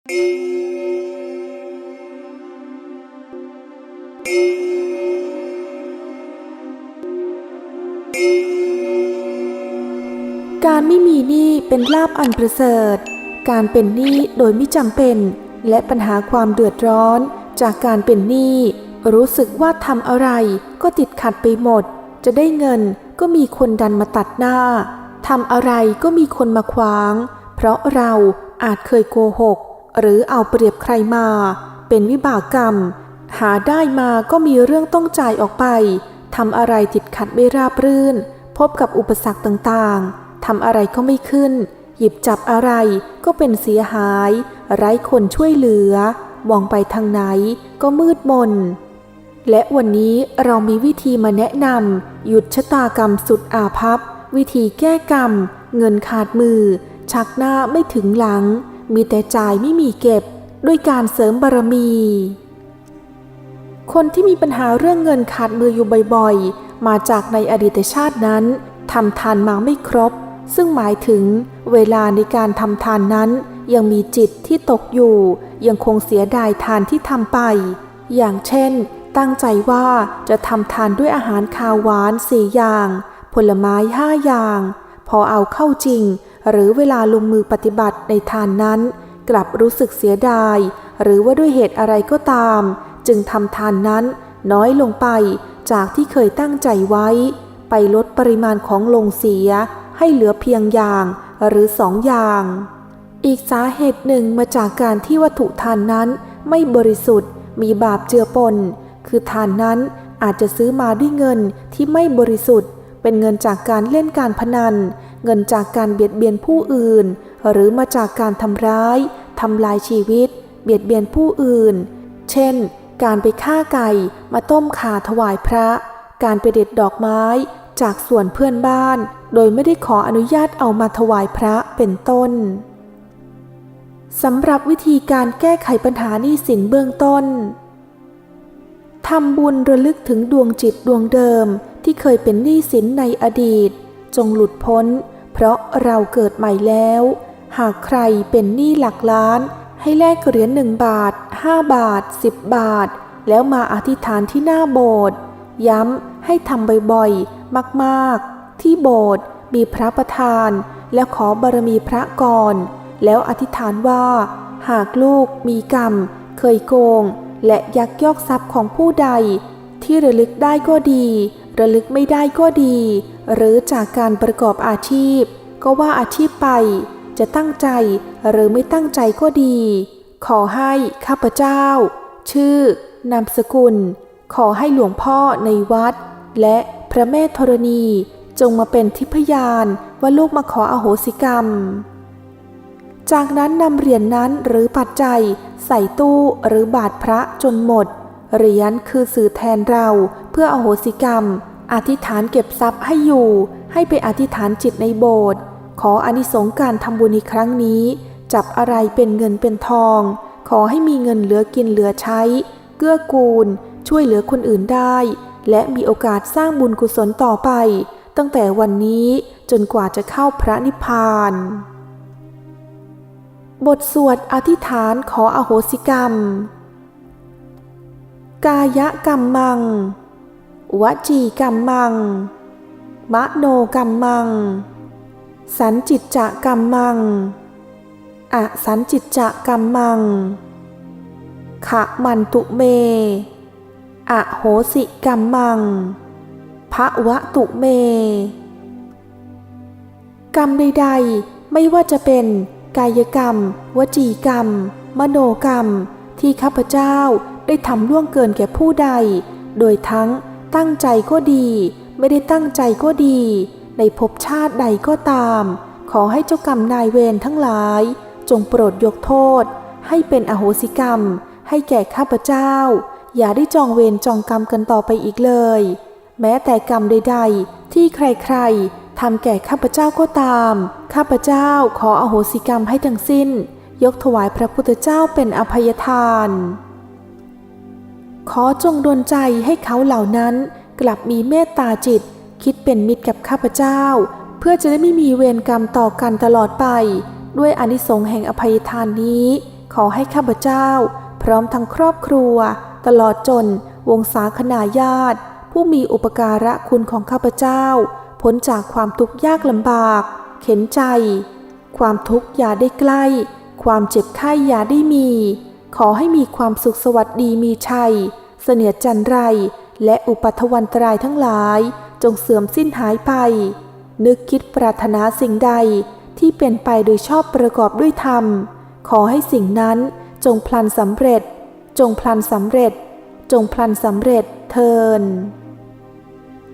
การไม่มีหนี้เป็นลาบอันประเสริฐ การเป็นหนี้โดยไม่จำเป็น และปัญหาความเดือดร้อนจากการเป็นหนี้รู้สึกว่าทำอะไรก็ติดขัดไปหมด จะได้เงินก็มีคนดันมาตัดหน้าทำอะไรก็มีคนมาขวาง เพราะเราอาจเคยโกหก หรือเอาเปรียบใครมา เป็นวิบากกรรม หาได้มาก็มีเรื่องต้องจ่ายออกไปทำอะไรติดขัดไม่ราบรื่น พบกับอุปสรรคต่างๆทำอะไรก็ไม่ขึ้น หยิบจับอะไรก็เป็นเสียหาย ไร้คนช่วยเหลือ มองไปทางไหนก็มืดมน และวันนี้เรามีวิธีมาแนะนำหยุดชะตากรรมสุดอาภัพ วิธีแก้กรรม เงินขาดมือ ชักหน้าไม่ถึงหลัง มีแต่จ่ายไม่มีเก็บด้วยการเสริมบารมี คนที่มีปัญหาเรื่องเงินขาดมืออยู่บ่อยๆ มาจากในอดีตชาตินั้นทำทานมาไม่ครบ ซึ่งหมายถึงเวลาในการทำทานนั้น ยังมีจิตที่ตกอยู่ ยังคงเสียดายทานที่ทำไป อย่างเช่น ตั้งใจว่าจะทำทานด้วยอาหารคาวหวานสี่อย่าง ผลไม้ห้าอย่าง พอเอาเข้าจริง หรือเวลาลงมือปฏิบัติในทานนั้น กลับรู้สึกเสียดาย หรือว่าด้วยเหตุอะไรก็ตาม จึงทำทานนั้นน้อยลงไปจากที่เคยตั้งใจไว้ ไปลดปริมาณของลงเสีย ให้เหลือเพียงอย่างหรือสองอย่าง อีกสาเหตุหนึ่งมาจากการที่วัตถุทานนั้นไม่บริสุทธิ์ มีบาปเจือปน คือทานนั้นอาจจะซื้อมาด้วยเงินที่ไม่บริสุทธิ์ เป็นเงินจากการเล่นการพนัน เงินจากการเบียดเบียนผู้อื่น หรือมาจากการทำร้ายทำลายชีวิต เบียดเบียนผู้อื่น เช่น การไปฆ่าไก่มาต้มขาถวายพระ การไปเด็ดดอกไม้จากส่วนเพื่อนบ้าน โดยไม่ได้ขออนุญาตเอามาถวายพระเป็นต้นสำหรับวิธีการแก้ไขปัญหาหนี้สินเบื้องต้นทำบุญระลึกถึงดวงจิตดวงเดิม ที่เคยเป็นหนี้สินในอดีต จงหลุดพ้น เพราะเราเกิดใหม่แล้ว หากใครเป็นหนี้หลักล้าน ให้แลกเหรียญหนึ่งบาท 5 บาท 10 บาท แล้วมาอธิษฐานที่หน้าโบสถ์ย้ำให้ทำบ่อยๆ มากๆ ที่โบสถ์มีพระประธาน แล้วขอบารมีพระก่อน แล้วอธิษฐานว่า หากลูกมีกรรม เคยโกง และยักยอกทรัพย์ของผู้ใด ที่ระลึกได้ก็ดี ระลึกไม่ได้ก็ดี หรือจากการประกอบอาชีพ ก็ว่าอาชีพไป จะตั้งใจหรือไม่ตั้งใจก็ดี ขอให้ข้าพเจ้า ชื่อนามสกุล ขอให้หลวงพ่อในวัด และพระแม่ธรณีจงมาเป็นทิพยานว่าลูกมาขออโหสิกรรม จากนั้นนำเหรียญนนั้นหรือปัจจัย ใส่ตู้หรือบาทพระจนหมด เหรียญคือสื่อแทนเราเพื่ออโหสิกรรม อธิษฐานเก็บทรัพย์ให้อยู่ ให้ไปอธิษฐานจิตในโบสถ์ขออนิสงการทำบุญในครั้งนี้ จับอะไรเป็นเงินเป็นทอง ขอให้มีเงินเหลือกินเหลือใช้ เกื้อกูล ช่วยเหลือคนอื่นได้ และมีโอกาสสร้างบุญกุศลต่อไป ตั้งแต่วันนี้จนกว่าจะเข้าพระนิพพาน บทสวดอธิษฐานขออโหสิกรรม กายกรรมมัง วจีกรรมมัง มโนกรรมมัง สันจิตจะกรรมมัง อสันจิตจะกรรมมัง ขะมันตุเม อโหสิกรรมมังพระวะตุเม กรรมใดๆ ไม่ว่าจะเป็นกายกรรม วจีกรรม มโนกรรม ที่ข้าพเจ้าได้ทำล่วงเกินแก่ผู้ใด โดยทั้ง ตั้งใจก็ดี ไม่ได้ตั้งใจก็ดี ในภพชาติใดก็ตาม ขอให้เจ้ากรรมนายเวรทั้งหลาย จงโปรดยกโทษ ให้เป็นอโหสิกรรม ให้แก่ข้าพเจ้า อย่าได้จองเวรจองกรรมกันต่อไปอีกเลย แม้แต่กรรมใด ๆ ที่ใครๆทำแก่ข้าพเจ้าก็ตาม ข้าพเจ้าขออโหสิกรรมให้ทั้งสิ้น ยกถวายพระพุทธเจ้าเป็นอภัยทาน ขอจงดลใจให้เขาเหล่านั้น กลับมีเมตตาจิต คิดเป็นมิตรกับข้าพเจ้า เพื่อจะได้ไม่มีเวรกรรมต่อกันตลอดไป ด้วยอนิสงส์แห่งอภัยทานนี้ ขอให้ข้าพเจ้า พร้อมทั้งครอบครัว ตลอดจน วงศาคณาญาติ ผู้มีอุปการะคุณของข้าพเจ้าพ้นจากความทุกข์ยากลำบาก เข็นใจ ความทุกข์อย่าได้ใกล้ ความเจ็บไข้อย่าได้มี ขอให้มีความสุขสวัสดีมีชัย เสนียจันไร และอุปัทวันตรายทั้งหลาย จงเสื่อมสิ้นหายไป นึกคิดปรารถนาสิ่งใดที่เป็นไปโดยชอบประกอบด้วยธรรม ขอให้สิ่งนั้นจงพลันสำเร็จ จงพลันสำเร็จ จงพลันสำเร็จเทิน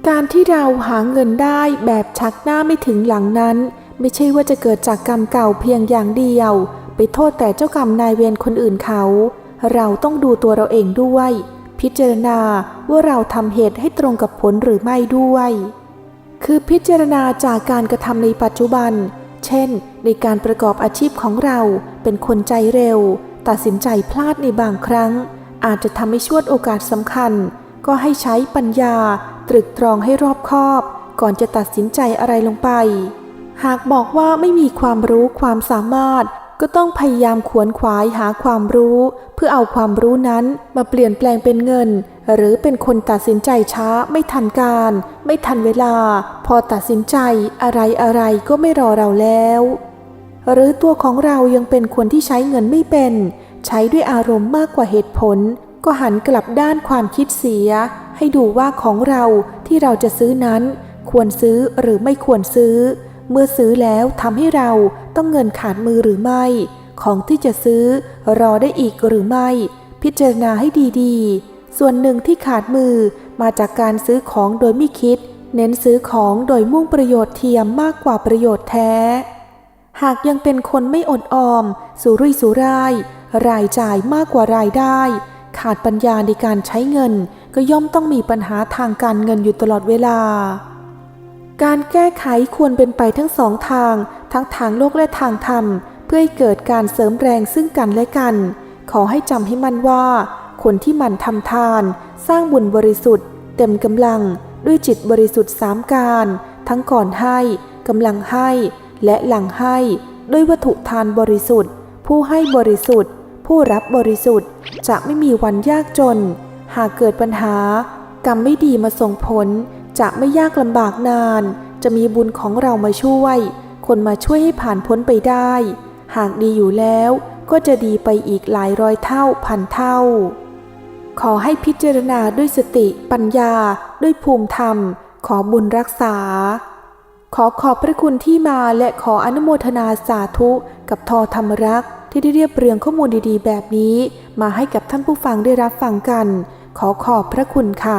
การที่เราหาเงินได้แบบชักหน้าไม่ถึงหลังนั้น ไม่ใช่ว่าจะเกิดจากกรรมเก่าเพียงอย่างเดียว ไปโทษแต่เจ้ากรรมนายเวรคนอื่นเขา เราต้องดูตัวเราเองด้วย พิจารณาว่าเราทำเหตุให้ตรงกับผลหรือไม่ด้วย คือพิจารณาจากการกระทำในปัจจุบัน เช่น ในการประกอบอาชีพของเราเป็นคนใจเร็ว ตัดสินใจพลาดในบางครั้ง อาจจะทำให้ชวดโอกาสสำคัญ ก็ให้ใช้ปัญญา ตรึกตรองให้รอบคอบ ก่อนจะตัดสินใจอะไรลงไป หากบอกว่าไม่มีความรู้ความสามารถ ก็ต้องพยายามขวนขวายหาความรู้ เพื่อเอาความรู้นั้นมาเปลี่ยนแปลงเป็นเงิน หรือเป็นคนตัดสินใจช้าไม่ทันการ ไม่ทันเวลา พอตัดสินใจอะไรอะไรก็ไม่รอเราแล้ว หรือตัวของเรายังเป็นคนที่ใช้เงินไม่เป็น ใช้ด้วยอารมณ์มากกว่าเหตุผล ก็หันกลับด้านความคิดเสีย ให้ดูว่าของเราที่เราจะซื้อนั้น ควรซื้อหรือไม่ควรซื้อ เมื่อซื้อแล้วทำให้เรา ต้องเงินขาดมือหรือไม่ ของที่จะซื้อรอได้อีกหรือไม่ พิจารณาให้ดีๆ ส่วนหนึ่งที่ขาดมือมาจากการซื้อของโดยไม่คิด เน้นซื้อของโดยมุ่งประโยชน์เทียมมากกว่าประโยชน์แท้ หากยังเป็นคนไม่อดออม สุรุ่ยสุร่าย รายจ่ายมากกว่ารายได้ ขาดปัญญาในการใช้เงิน ก็ย่อมต้องมีปัญหาทางการเงินอยู่ตลอดเวลาการแก้ไขควรเป็นไปทั้งสองทาง ทั้งทางโลกและทางธรรม เพื่อให้เกิดการเสริมแรงซึ่งกันและกัน ขอให้จำให้มั่นว่า คนที่หมันทำทาน สร้างบุญบริสุทธิ์ เต็มกำลังด้วยจิตบริสุทธิ์สามการ ทั้งก่อนให้กำลังให้ และหลังให้ด้วยวัตถุทานบริสุทธิ์ ผู้ให้บริสุทธิ์ ผู้รับบริสุทธิ์ จะไม่มีวันยากจน หากเกิดปัญหา กรรมไม่ดีมาส่งผล จะไม่ยากลำบากนาน จะมีบุญของเรามาช่วย คนมาช่วยให้ผ่านพ้นไปได้ หากดีอยู่แล้วก็จะดีไปอีกหลายร้อยเท่าพันเท่า ขอให้พิจารณาด้วยสติปัญญาด้วยภูมิธรรม ขอบุญรักษา ขอขอบพระคุณที่มาและขออนุโมทนาสาธุ กับทอธรรมรักที่ได้เรียบเรียงข้อมูลดีๆ แบบนี้ มาให้กับท่านผู้ฟังได้รับฟังกัน ขอขอบพระคุณค่ะ